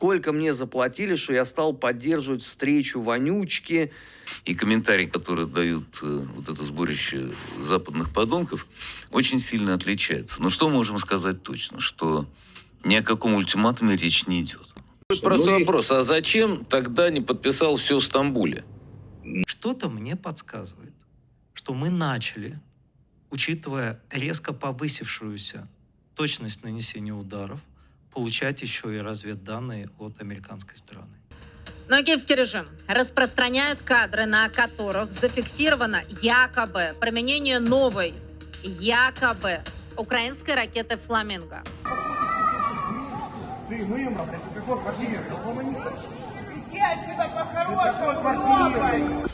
сколько мне заплатили, что я стал поддерживать встречу Вонючки. И комментарии, которые дают э, вот это сборище западных подонков, очень сильно отличаются. Но что можем сказать точно? Что ни о каком ультиматуме речь не идет. Просто вопрос, а зачем тогда не подписал все в Стамбуле? Что-то мне подсказывает, что мы начали, учитывая резко повысившуюся точность нанесения ударов, получать еще и разведданные от американской стороны. Но киевский режим распространяет кадры, на которых зафиксировано якобы применение новой, якобы украинской ракеты «Фламинго». Ты мимо, блядь, какой квартире? Угомонись. Иди отсюда по-хорошему!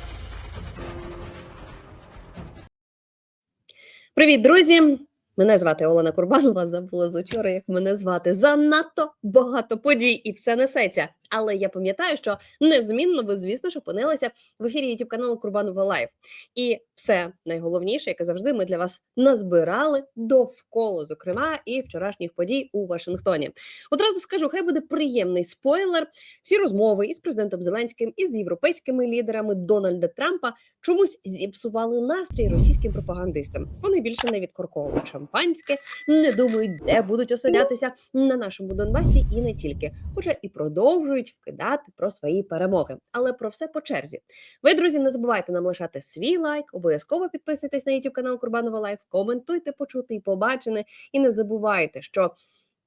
Привіт, друзі! Мене звати Олена Курбанова. Забула з учора, як мене звати. Занадто багато подій і все несеться. Але я пам'ятаю, що незмінно ви, звісно ж, опинилися в ефірі youtube каналу Курбанова Лайв. І все найголовніше, яке завжди ми для вас назбирали довкола, зокрема, і вчорашніх подій у Вашингтоні. Одразу скажу, хай буде приємний спойлер. Всі розмови із президентом Зеленським і з європейськими лідерами Дональда Трампа чомусь зіпсували настрій російським пропагандистам. Вони більше не відкорковують шампанське, не думають, де будуть оселятися на нашому Донбасі, і не тільки, хоча і продовжують вкидати про свої перемоги. Але про все по черзі. Ви, друзі, не забувайте нам лишати свій лайк, обов'язково підписуйтесь на YouTube канал Курбанова Лайф, коментуйте, почути і побачене, і не забувайте, що.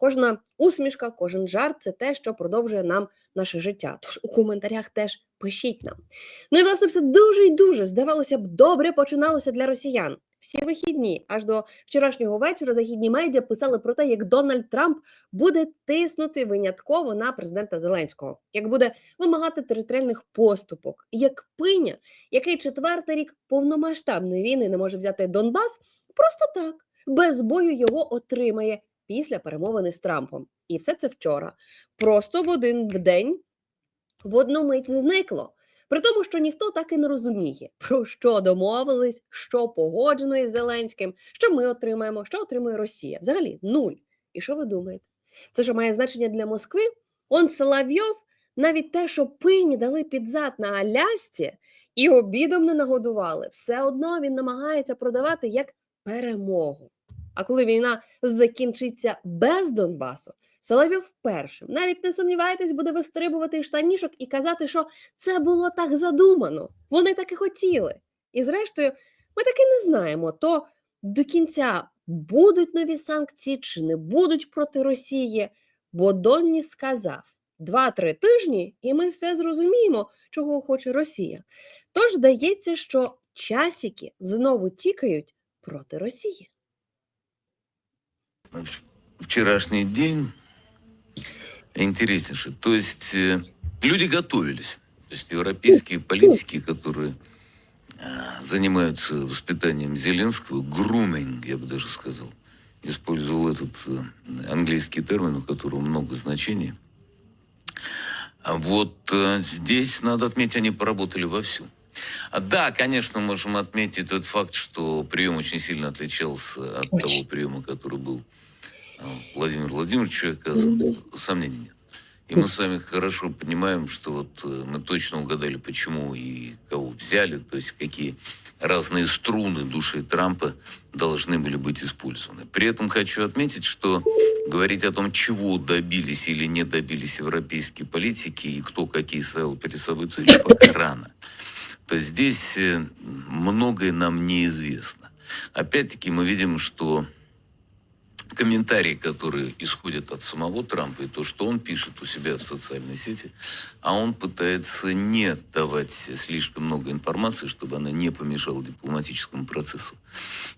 Кожна усмішка, кожен жарт це те, що продовжує нам наше життя. Тож у коментарях теж пишіть нам. Ну і власне все дуже і дуже здавалося б, добре починалося для росіян. Всі вихідні, аж до вчорашнього вечора, західні медіа писали про те, як Дональд Трамп буде тиснути винятково на президента Зеленського, як буде вимагати територіальних поступок, як пиня, який четвертий рік повномасштабної війни не може взяти Донбас, просто так без бою його отримає після перемовини з Трампом. І все це вчора. Просто в один в день в одну мить зникло. При тому, що ніхто так і не розуміє, про що домовились, що погоджено із Зеленським, що ми отримаємо, що отримує Росія. Взагалі нуль. І що ви думаєте? Це що має значення для Москви? Он Соловйов навіть те, що пині дали під зад на Алясці і обідом не нагодували, все одно він намагається продавати як перемогу. А коли війна закінчиться без Донбасу, Соловйов першим, навіть не сумнівайтесь, буде вистрибувати штанішок і казати, що це було так задумано. Вони так і хотіли. І зрештою, ми таки не знаємо, то до кінця будуть нові санкції чи не будуть проти Росії. Бо Донні сказав два-три тижні, і ми все зрозуміємо, чого хоче Росія. Тож здається, що часики знову тікають проти Росії. Вчерашний день интереснейший. То есть э, люди готовились. То есть европейские политики, которые э, занимаются воспитанием Зеленского, груминг, я бы даже сказал, использовал этот э, английский термин, у которого много значений. А вот здесь, надо отметить, они поработали вовсю. А, Да, конечно, можем отметить тот факт, что прием очень сильно отличался от того приема, который был э, Владимир Владимирович оказан. Сомнений нет. И мы с вами хорошо понимаем, что вот э, мы точно угадали, почему и кого взяли, то есть какие разные струны души Трампа должны были быть использованы. При этом хочу отметить, что говорить о том, чего добились или не добились европейские политики и кто какие ставил перед собой цели, пока рано. То здесь э, многое нам неизвестно. Опять-таки мы видим, что комментарии, которые исходят от самого Трампа, и то, что он пишет у себя в социальной сети, а он пытается не давать слишком много информации, чтобы она не помешала дипломатическому процессу.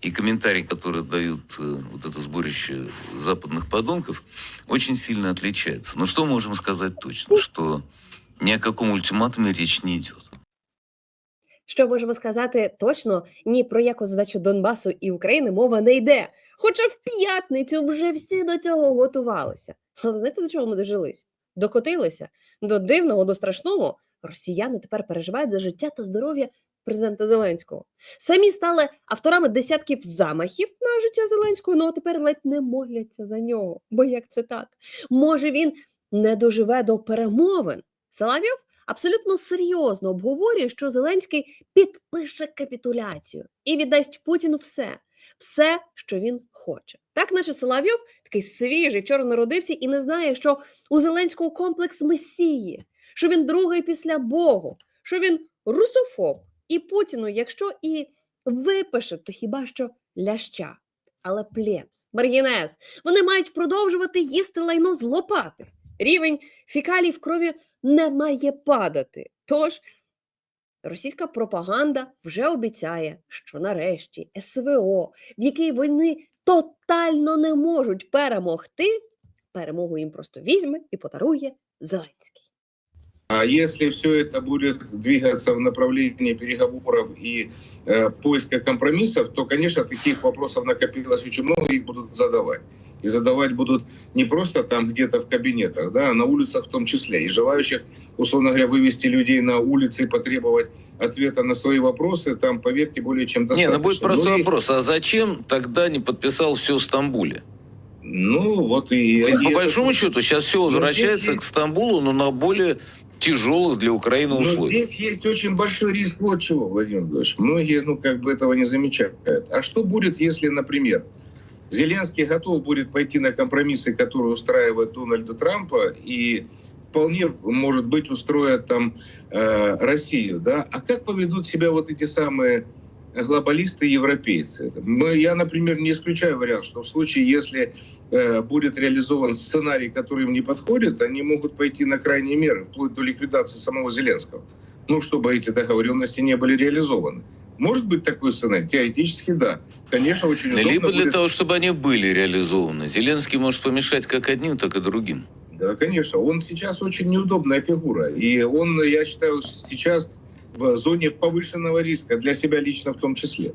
И комментарии, которые дают э, вот это сборище западных подонков, очень сильно отличаются. Но что можем сказать точно? Что ни о каком ультиматуме речь не идет. Що можемо сказати точно, ні про яку здачу Донбасу і України мова не йде. Хоча в п'ятницю вже всі до цього готувалися. Але знаєте, до чого ми дожились? Докотилися до дивного, до страшного. Росіяни тепер переживають за життя та здоров'я президента Зеленського. Самі стали авторами десятків замахів на життя Зеленського, ну а тепер ледь не моляться за нього. Бо як це так? Може він не доживе до перемовин. Соловйов абсолютно серйозно обговорює, що Зеленський підпише капітуляцію і віддасть Путіну все, все, що він хоче. Так, наче Соловйов такий свіжий, вчора народився і не знає, що у Зеленського комплекс месії, що він другий після Богу, що він русофоб. І Путіну, якщо і випише, то хіба що ляща. Але плебс, маргінез, вони мають продовжувати їсти лайно з лопати. Рівень фікалій в крові не має падати. Тож російська пропаганда вже обіцяє, що нарешті СВО, в якій вони тотально не можуть перемогти, перемогу їм просто візьме і подарує Зеленський. А если все это будет двигаться в направлении переговоров и э, поиска компромиссов, то, конечно, таких вопросов накопилось очень много, их будут задавать. И задавать будут не просто там где-то в кабинетах, да, а на улицах в том числе. И желающих, условно говоря, вывести людей на улицы и потребовать ответа на свои вопросы, там, поверьте, более чем Не, достаточно. ну будет простой Ну и- вопрос. А зачем тогда не подписал все в Стамбуле? Ну, вот и... По и большому это- счету сейчас все Ну, возвращается здесь к Стамбулу, но на более тяжелых для Украины Но условиях. здесь есть очень большой риск вот чего, Владимир Владимирович. Многие, ну, как бы этого не замечают. А что будет, если, например, Зеленский готов будет пойти на компромиссы, которые устраивает Дональда Трампа, и вполне, может быть, устроят там э, Россию, да? А как поведут себя вот эти самые глобалисты европейцы? Мы, я, например, не исключаю вариант, что в случае, если э, будет реализован сценарий, который им не подходит, они могут пойти на крайние меры, вплоть до ликвидации самого Зеленского. Ну, чтобы эти договоренности не были реализованы. Может быть такой сценарий? Теоретически да. Конечно, очень удобно Либо для будет- того, чтобы они были реализованы. Зеленский может помешать как одним, так и другим. Да, конечно. Он сейчас очень неудобная фигура. И он, я считаю, сейчас в зоне повышенного риска для себя лично в том числе.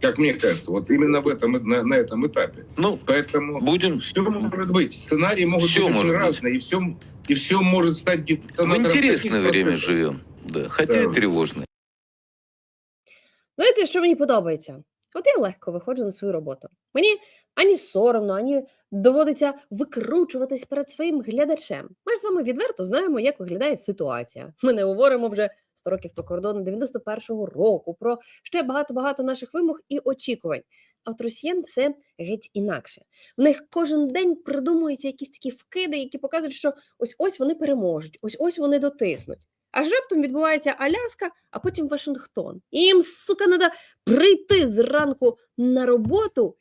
Как мне кажется, вот именно в этом, на, на этом этапе. Ну, Поэтому будем все может быть. Сценарии могут Всё быть может очень быть. разные. И все, и все может стать в интересное время процессов. живем. Да, хотя Да. и тревожное. Знаєте, що мені подобається? От я легко виходжу на свою роботу. Мені ані соромно, ані доводиться викручуватись перед своїм глядачем. Ми ж з вами відверто знаємо, як виглядає ситуація. Ми не говоримо вже 100 років про кордони 91-го року, про ще багато-багато наших вимог і очікувань. А от росіян все геть інакше. В них кожен день придумуються якісь такі вкиди, які показують, що ось ось вони переможуть, ось ось вони дотиснуть. Аж раптом відбувається Аляска, а потім Вашингтон. І їм, сука, треба прийти зранку на роботу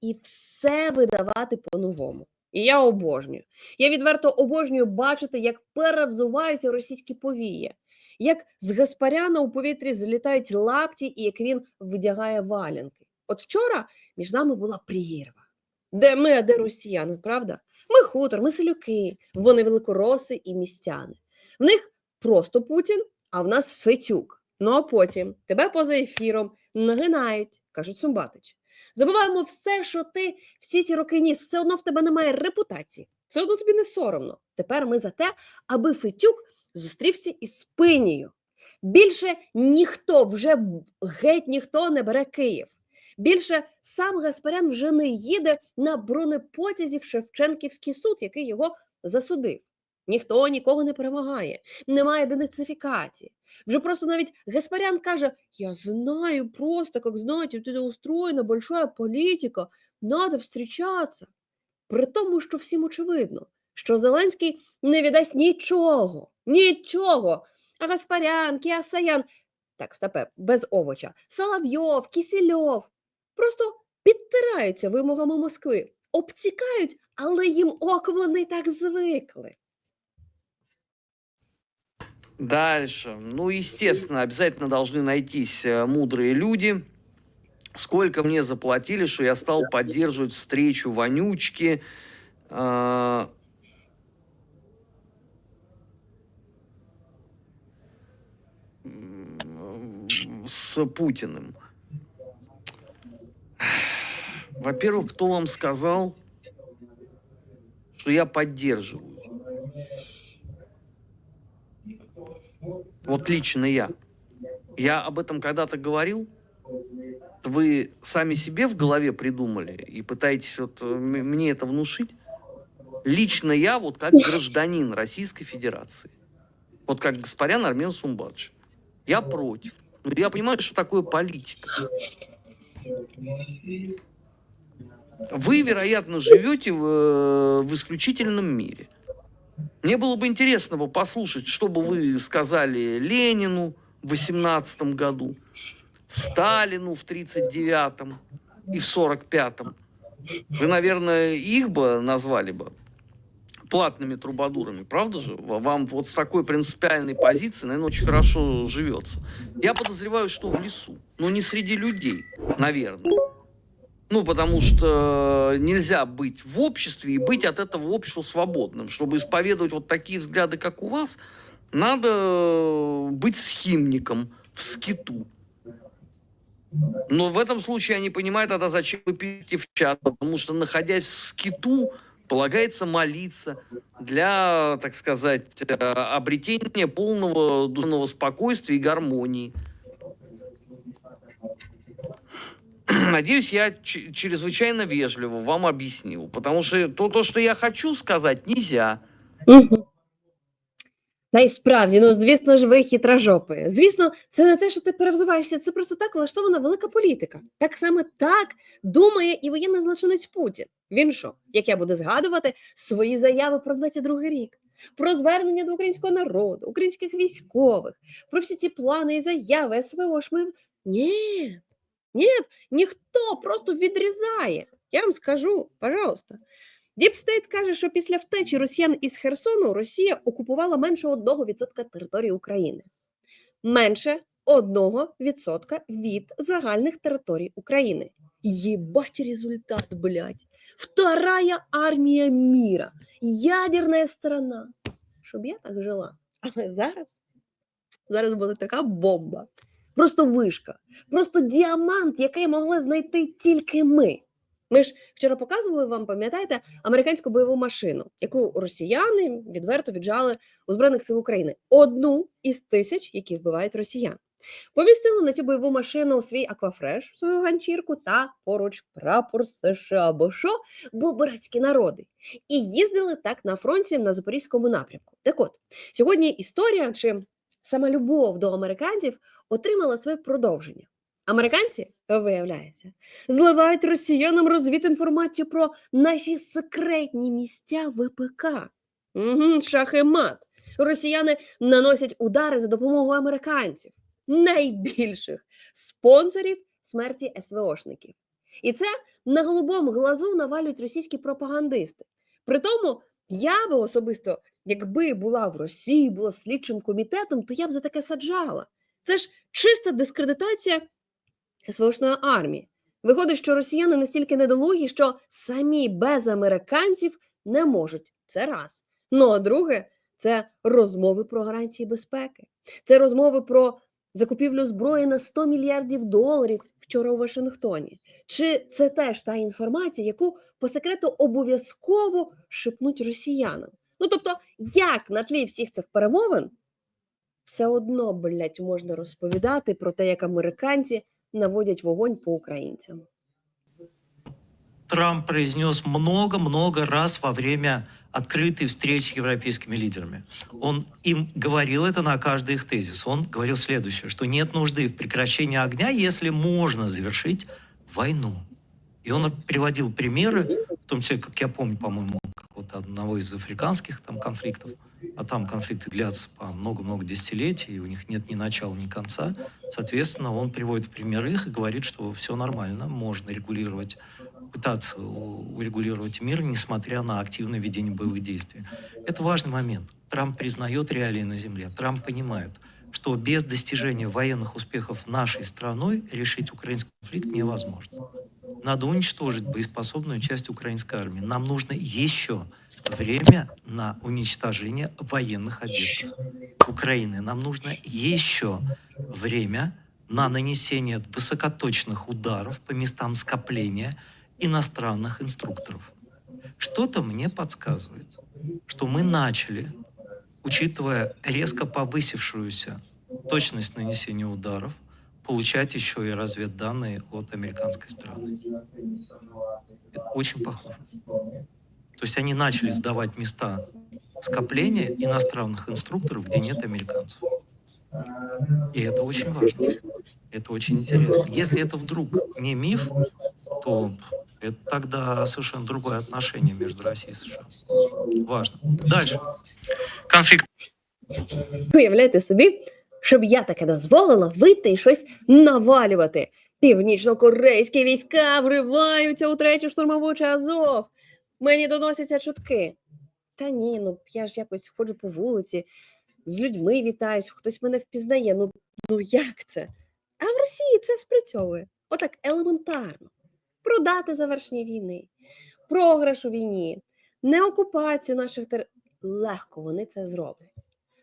і все видавати по-новому. І я обожнюю. Я відверто обожнюю бачити, як перевзуваються російські повії, як з Гаспаряна у повітрі залітають лапті, і як він вдягає валянки. От вчора між нами була прірва. Де ми, а де росіяни, правда? Ми хутор, ми селюки, вони великороси і містяни. В них просто Путін, а в нас Фетюк. Ну а потім тебе поза ефіром нагинають, кажуть Сумбатич. Забуваємо все, що ти всі ці роки ніс, все одно в тебе немає репутації, все одно тобі не соромно. Тепер ми за те, аби Фетюк зустрівся із спинію. Більше ніхто, вже геть ніхто не бере Київ. Більше сам Гаспарян вже не їде на бронепотязі в Шевченківський суд, який його засудив. Ніхто нікого не перемагає, немає денацифікації. Вже просто навіть Гаспарян каже: Я знаю просто, як знаєте, тут устроєна большая політика, надо встрічатися. При тому, що всім очевидно, що Зеленський не віддасть нічого, нічого. А Гаспарян, Кіасаян, так, стопе, без овоча, Соловйов, Кісільов просто підтираються вимогами Москви, обцікають, але їм ок вони так звикли. Дальше. Ну, естественно, обязательно должны найтись э, мудрые люди. Сколько мне заплатили, что я стал поддерживать встречу вонючки. э, с Путиным. Во-первых, кто вам сказал, что я поддерживаю? Вот лично я. Я об этом когда-то говорил. Вы сами себе в голове придумали и пытаетесь вот э, мне это внушить? Лично я, вот как гражданин Российской Федерации, вот как господин Армен Сумбадж, я против. Но я понимаю, что такое политика. Вы, вероятно, живете в, э, в исключительном мире. Мне было бы интересно бы послушать, что бы вы сказали Ленину в 18 году, Сталину в 39-м и в 45-м. Вы, наверное, их бы назвали бы платными трубадурами, правда же? Ва- Вам вот с такой принципиальной позиции, наверное, очень хорошо живется. Я подозреваю, что в лесу, но не среди людей, наверное. Ну, потому что нельзя быть в обществе и быть от этого общества свободным. Чтобы исповедовать вот такие взгляды, как у вас, надо быть схимником в скиту. Но в этом случае я не понимаю тогда, зачем вы пишете в чат, потому что, находясь в скиту, полагается молиться для, так сказать, э, обретения полного душевного спокойствия и гармонии. Надеюсь, я чрезвычайно вежливо вам объяснил, потому что то, то, что я хочу сказать, нельзя. Мгм. Та й справді, ну звісно ж, ви хитрожопи. Звісно, це не те, що ти перевзуваєшся, це просто так влаштована велика політика. Так саме так думає і воєнний злочинець Путін. Він що, як я буду згадувати свої заяви про 22-й рік, про звернення до українського народу, українських військових, про всі ці плани і заяви СВО ж ми. Ні, ні, ніхто просто відрізає. Я вам скажу, пожалуйста. Діпстейт каже, що після втечі росіян із Херсону Росія окупувала менше 1% території України. Менше 1% від загальних територій України. Єбать результат, блядь. Вторая армія міра. Ядерна страна. Щоб я так жила. Але зараз, зараз буде така бомба. Просто вишка, просто діамант, який могли знайти тільки ми. Ми ж вчора показували вам, пам'ятаєте, американську бойову машину, яку росіяни відверто віджали у Збройних сил України. Одну із тисяч, які вбивають росіян. Помістили на цю бойову машину свій аквафреш, свою ганчірку та поруч прапор США, бо що, бо братські народи. І їздили так на фронті на Запорізькому напрямку. Так от, сьогодні історія чи сама любов до американців отримала своє продовження. Американці, виявляється, зливають росіянам розвідінформацію про наші секретні місця ВПК. Угу, шах мат. Росіяни наносять удари за допомогою американців, найбільших спонсорів смерті СВОшників. І це на голубому глазу навалюють російські пропагандисти. При тому, я би особисто, якби була в Росії, була слідчим комітетом, то я б за таке саджала. Це ж чиста дискредитація СВОшної армії. Виходить, що росіяни настільки недолугі, що самі без американців не можуть. Це раз. Ну а друге, це розмови про гарантії безпеки. Це розмови про закупівлю зброї на 100 мільярдів доларів вчора у Вашингтоні. Чи це теж та інформація, яку по секрету обов'язково шепнуть росіянам? Ну тобто, як на тлі всіх цих перемовин все одно, блядь, можна розповідати про те, як американці наводять вогонь по українцям. Трамп произнес много-много раз во время открытой встречи с европейскими лидерами. Он им говорил это на каждый их тезис. Он говорил следующее, что нет нужды в прекращении огня, если можно завершить войну. И он приводил примеры, в том числе, как я помню, по-моему, какого-то одного из африканских там конфликтов, а там конфликты длятся по много-много десятилетий, и у них нет ни начала, ни конца. Соответственно, он приводит в пример их и говорит, что все нормально, можно регулировать пытаться урегулировать мир, несмотря на активное ведение боевых действий. Это важный момент. Трамп признает реалии на Земле. Трамп понимает, что без достижения военных успехов нашей страной решить украинский конфликт невозможно. Надо уничтожить боеспособную часть украинской армии. Нам нужно еще время на уничтожение военных объектов Украины. Нам нужно еще время на нанесение высокоточных ударов по местам скопления иностранных инструкторов. Что-то мне подсказывает, что мы начали, учитывая резко повысившуюся точность нанесения ударов, получать еще и разведданные от американской стороны. Это очень похоже. То есть они начали сдавать места скопления иностранных инструкторов, где нет американцев. И это очень важно. Это очень интересно. Если это вдруг не миф, то это тогда совершенно другое отношение между Россией и США. Важно. Дальше. Конфликт Уявляєте собі, щоб я таке дозволила вийти і щось навалювати. Північно-корейські війська вриваються у третю штурмову Азов. Мені доносяться чутки. Та ні, ну я ж якось ходжу по вулиці, з людьми вітаюсь, хтось мене впізнає. Ну, ну як це? А в Росії це спрацьовує. Отак елементарно. Продати завершення війни, програш у війні, не окупацію наших територій. Легко вони це зроблять.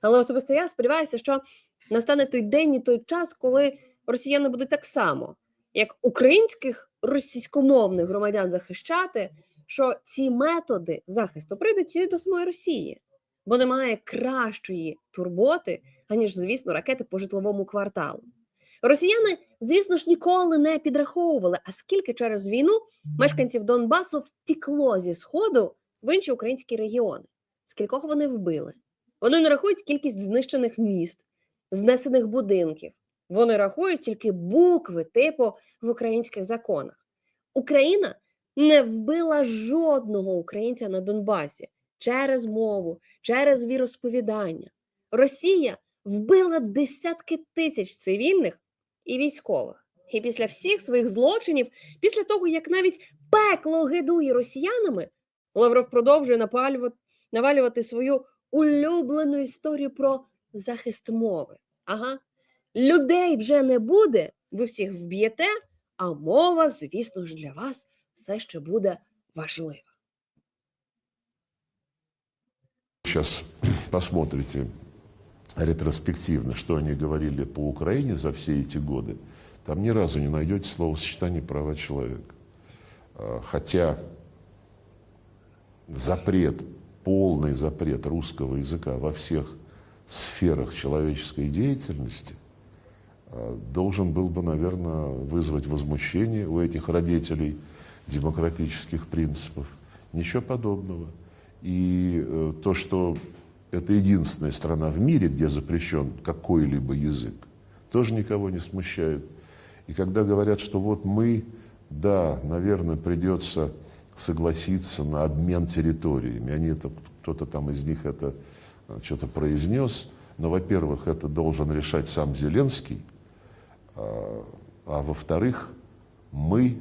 Але особисто я сподіваюся, що настане той день і той час, коли росіяни будуть так само, як українських російськомовних громадян захищати, що ці методи захисту прийдуть і до самої Росії, бо немає кращої турботи, аніж, звісно, ракети по житловому кварталу. Росіяни, звісно ж, ніколи не підраховували, а скільки через війну мешканців Донбасу втікло зі сходу в інші українські регіони, скількох вони вбили. Вони не рахують кількість знищених міст, знесених будинків. Вони рахують тільки букви типу в українських законах. Україна не вбила жодного українця на Донбасі через мову, через віросповідання. Росія вбила десятки тисяч цивільних і військових. І після всіх своїх злочинів, після того, як навіть пекло гидує росіянами, Лавров продовжує навалювати свою улюблену історію про захист мови. Ага, людей вже не буде, ви всіх вб'єте, а мова, звісно ж, для вас все ще буде важлива. Сейчас посмотрите ретроспективно, что они говорили по Украине за все эти годы, там ни разу не найдете словосочетание права человека. А, Хотя запрет, полный запрет русского языка во всех сферах человеческой деятельности а, должен был бы, наверное, вызвать возмущение у этих родителей демократических принципов. Ничего подобного. И э, то, что это единственная страна в мире, где запрещен какой-либо язык, тоже никого не смущает. И когда говорят, что вот мы, да, наверное, придется согласиться на обмен территориями, они это, кто-то там из них это э, что-то произнес, но, во-первых, это должен решать сам Зеленский, а, а во-вторых, мы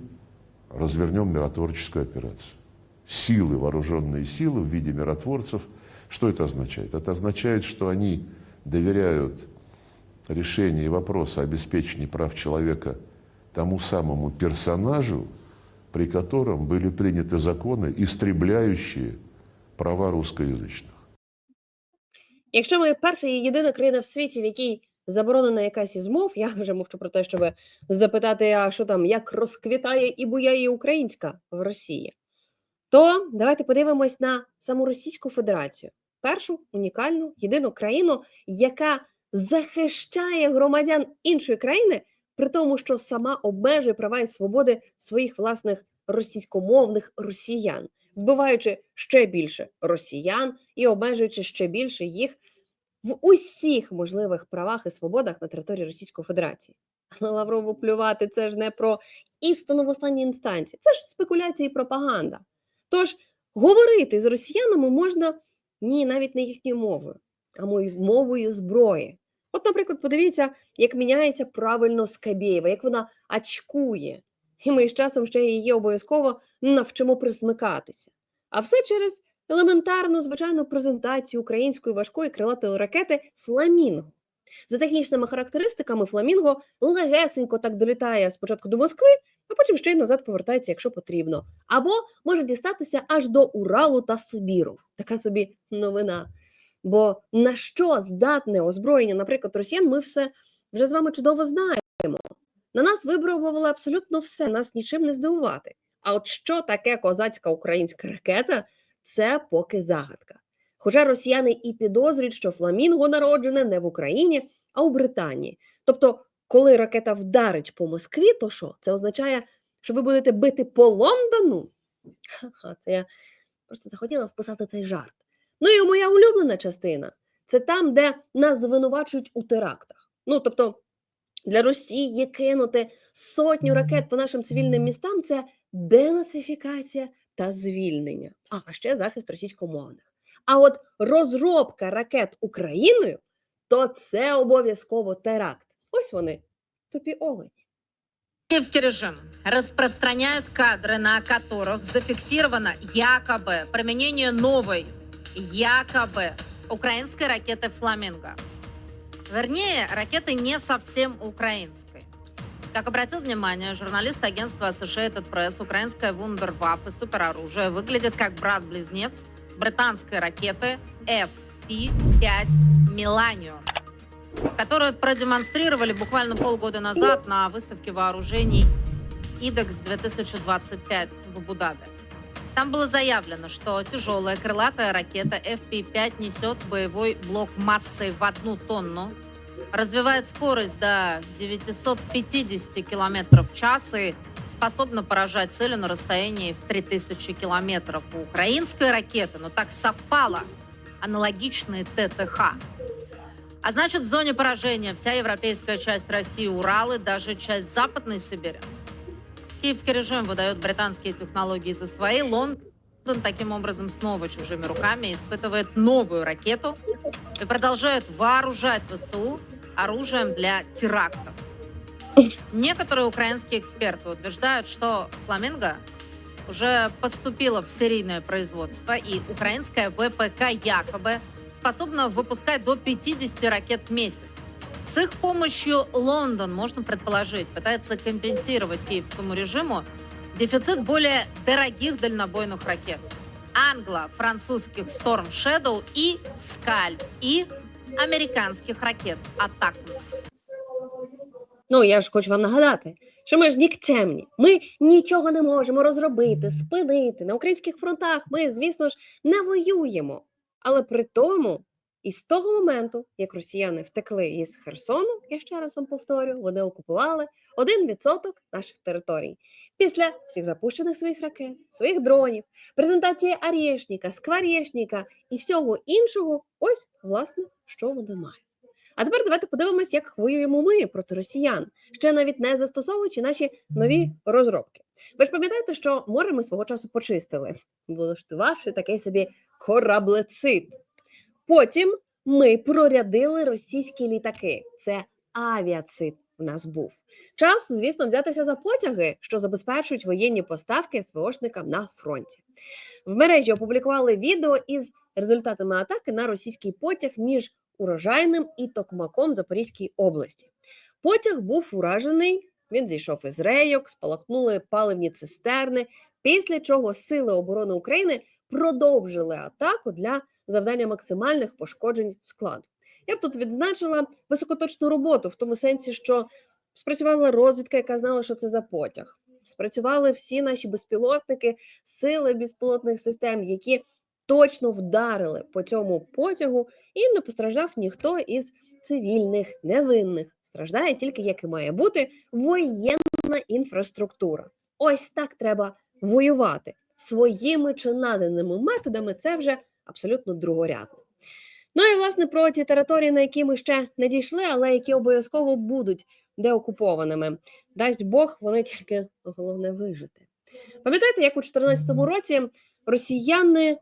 развернем миротворческую операцию. Силы, вооруженные силы в виде миротворцев. Что это означает? Это означает, что они доверяют решение вопроса обеспечения прав человека тому самому персонажу, при котором были приняты законы, истребляющие права русскоязычных. Якщо ми перша і єдина країна в світі, в якій заборонена якась із мов, я вже мовчу про те, щоб запитати, а що там, як розквітає і буяє українська в Росії, то давайте подивимось на саму Російську Федерацію, першу унікальну єдину країну, яка захищає громадян іншої країни, при тому, що сама обмежує права і свободи своїх власних російськомовних росіян, вбиваючи ще більше росіян і обмежуючи ще більше їх в усіх можливих правах і свободах на території Російської Федерації. Але Лаврову плювати це ж не про істину в останній інстанції, це ж спекуляції і пропаганда. Тож говорити з росіянами можна ні, навіть не їхньою мовою, а мовою зброї. От, наприклад, подивіться, як міняється правильно Скабєєва, як вона очкує. І ми з часом ще її обов'язково навчимо присмикатися. А все через елементарну, звичайну презентацію української важкої крилатої ракети Фламінго. За технічними характеристиками, Фламінго легесенько так долітає спочатку до Москви, а потім ще й назад повертається, якщо потрібно. Або може дістатися аж до Уралу та Сибіру. Така собі новина. Бо на що здатне озброєння, наприклад, росіян, ми все вже з вами чудово знаємо. На нас випробували абсолютно все, нас нічим не здивувати. А от що таке козацька українська ракета, це поки загадка. Хоча росіяни і підозрюють, що фламінго народжене не в Україні, а у Британії. Тобто, коли ракета вдарить по Москві, то що? Це означає, що ви будете бити по Лондону? Ха-ха, це я просто захотіла вписати цей жарт. Ну і моя улюблена частина це там, де нас звинувачують у терактах. Ну тобто для Росії кинути сотню ракет по нашим цивільним містам це денацифікація та звільнення, а а ще захист російськомовних. А от розробка ракет Україною то це обов'язково теракт. Ось вони, тупі олені. Киевский режим распространяет кадры, на которых зафиксировано якобы применение новой, якобы украинской ракеты «Фламинго». Вернее, ракеты не совсем украинской. Как обратил внимание журналист агентства Associated Press, украинская вундерваффе супероружие выглядит как брат-близнец британской ракеты FP-5 «Миланио», которую продемонстрировали буквально полгода назад на выставке вооружений IDEX 2025 в Абу-Даби. Там было заявлено, что тяжелая крылатая ракета FP-5 несет боевой блок массой в одну тонну, развивает скорость до 950 км в час и способна поражать цели на расстоянии в 3000 километров. У украинской ракеты, но так совпало, аналогичные ТТХ. А значит, в зоне поражения вся европейская часть России, Урал и даже часть Западной Сибири. Киевский режим выдает британские технологии за свои. Лондон таким образом снова чужими руками испытывает новую ракету и продолжает вооружать ВСУ оружием для терактов. Некоторые украинские эксперты утверждают, что «Фламинго» уже поступила в серийное производство, и украинская ВПК якобы способна выпускать до 50 ракет в месяц. С их помощью Лондон, можно предположить, пытается компенсировать киевскому режиму дефицит более дорогих дальнобойных ракет. Англо-французских Storm Shadow и Скальп, и американских ракет Атакмс. Ну, я ж хочу вам нагадати, що ми ж нікчемні. Ми нічого не можемо розробити, спинити. На українських фронтах ми, звісно ж, не воюємо. Але при тому, і з того моменту, як росіяни втекли із Херсону, я ще раз вам повторю, вони окупували 1% наших територій. Після всіх запущених своїх ракет, своїх дронів, презентації Арєшніка, Скворєшніка і всього іншого, ось, власне, що вони мають. А тепер давайте подивимось, як воюємо ми проти росіян, ще навіть не застосовуючи наші нові розробки. Ви ж пам'ятаєте, що море ми свого часу почистили, влаштувавши такий собі кораблецид. Потім ми прорядили російські літаки. Це авіацид у нас був. Час, звісно, взятися за потяги, що забезпечують воєнні поставки СВОшникам на фронті. В мережі опублікували відео із результатами атаки на російський потяг між урожайним і Токмаком в Запорізькій області. Потяг був уражений. Він зійшов із рейок, спалахнули паливні цистерни. Після чого Сили оборони України продовжили атаку для завдання максимальних пошкоджень складу. Я б тут відзначила високоточну роботу в тому сенсі, що спрацювала розвідка, яка знала, що це за потяг. Спрацювали всі наші безпілотники, сили безпілотних систем, які точно вдарили по цьому потягу, і не постраждав ніхто із цивільних, невинних. Страждає тільки, як і має бути, воєнна інфраструктура. Ось так треба воювати своїми чи наданими методами. Це вже абсолютно другорядно. Ну і власне про ті території, на які ми ще не дійшли, але які обов'язково будуть деокупованими. Дасть Бог, вони тільки головне вижити. Пам'ятаєте, як у 2014 році росіяни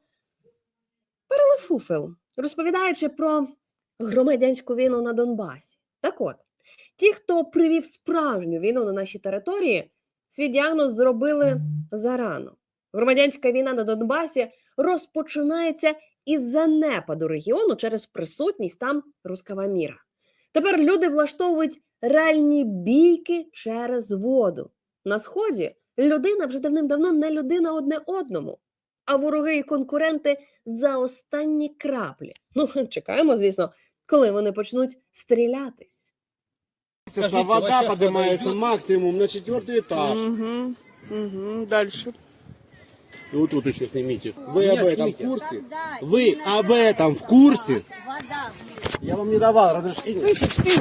перели фуфел, розповідаючи про громадянську війну на Донбасі. Так от, ті, хто привів справжню війну на нашій території, свій діагноз зробили зарано. Громадянська війна на Донбасі розпочинається із занепаду регіону через присутність там рускава міра. Тепер люди влаштовують реальні бійки через воду. На сході людина вже давним-давно не людина одне одному, а вороги і конкуренти за останні краплі. Ну, чекаємо, звісно, коли вони почнуть стрілятись. вода поднимается максимум на четвертый этаж. Угу, угу, дальше. И вот тут еще снимите. Вы об этом в курсе? Вы об этом в курсе? Я вам не давал разрешения. Слышишь, ты?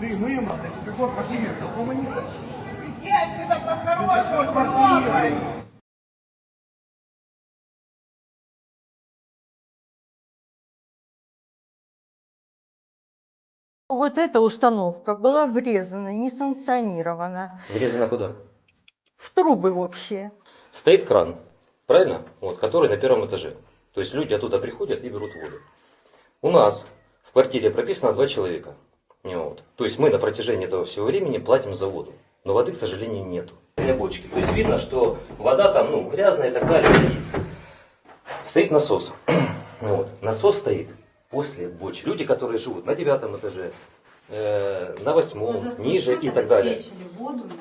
Ты мимо, какой противился, коммунистов. Иди отсюда по-хорошему, Вот эта установка была врезана, несанкционирована Врезано куда? в трубы вообще. Стоит кран, правильно? Вот, который на первом этаже. То есть люди оттуда приходят и берут воду. У нас в квартире прописано два человека. Не Вот. То есть мы на протяжении этого всего времени платим за воду. Но воды, к сожалению, нету. Для бочки. То есть видно, что вода там ну, грязная и так далее. есть. Стоит насос. Вот. Насос стоит после бочки. Люди, которые живут на девятом этаже, э, на восьмом, ниже и так далее.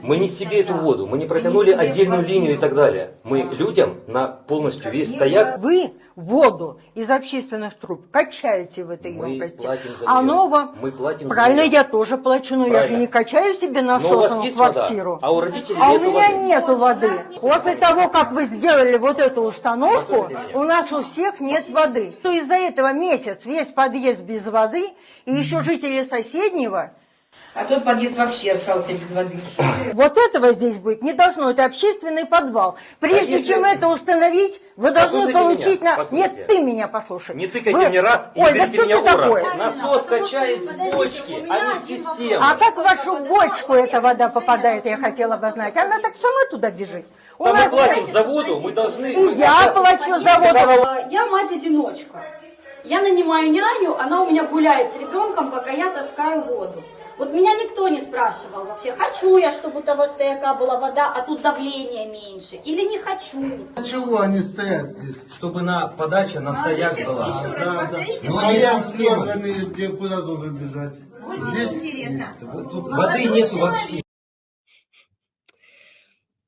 Мы не себе эту воду, мы не протянули отдельную линию и так далее. Мы людям на полностью весь стояк Вы воду из общественных труб качаете в этой мы емкости. платим за А нее. ново- Мы платим за Правильно, нее. я тоже плачу, но я же Правильно. не качаю себе Но у вас насосом в есть вода, квартиру. а у родителей А у нету меня воды. нету воды. После того, как вы сделали вот эту установку, у нас у всех нет воды. То из-за этого месяц весь подъезд без воды, и еще жители соседнего, А тот подъезд вообще остался без воды. вот этого здесь быть не должно. Это общественный подвал. Прежде если- чем это установить, вы должны получить меня, на... послушайте. Нет, ты меня послушай. Не тыкайте Вы- мне раз и Ой, да берите кто меня ты такой? Насос качает с бочки, а не с системы. А как в вашу бочку эта вода попадает, я хотела бы знать. Она так сама туда бежит. У мы нас платим за воду, мы должны... И я плачу за воду. А, Я мать-одиночка. Я нанимаю няню, она у меня гуляет с ребенком, пока я таскаю воду. Вот меня никто не спрашивал вообще, хочу я, чтобы у того стояка была вода, а тут давление меньше, или не хочу. Чего они стоят здесь? Чтобы на подача на стояк была. Ну, А не я система. где куда должен бежать? Здесь? Тут воды нету вообще.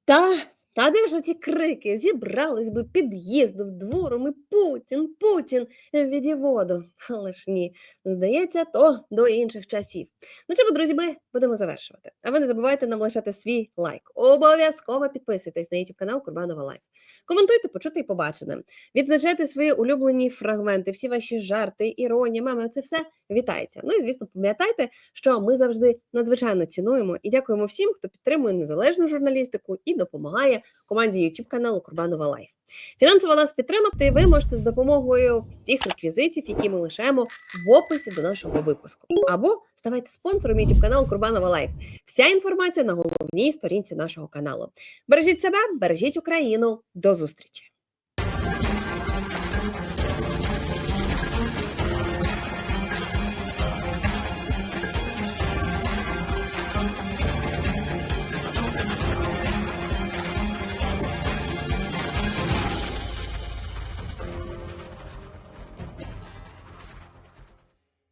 Та, та де ж оці крики? Зібрались би під'їздом, двором і Путін, Путін, віді воду. Але ж ні, здається, то до інших часів. Ну чому, друзі, ми будемо завершувати. А ви не забувайте нам лишати свій лайк. Обов'язково підписуйтесь на YouTube канал Курбанова Лайф. Коментуйте, почути і побачене. Відзначайте свої улюблені фрагменти, всі ваші жарти, іронія, меми. Це все вітається. Ну і звісно, пам'ятайте, що ми завжди надзвичайно цінуємо і дякуємо всім, хто підтримує незалежну журналістику і допомагає команді YouTube каналу Курбанова Лайф. Фінансово нас підтримати ви можете з допомогою всіх реквізитів, які ми лишаємо в описі до нашого випуску. Або ставайте спонсором YouTube каналу Курбанова Лайф. Вся інформація на головній сторінці нашого каналу. Бережіть себе, бережіть Україну. До зустрічі!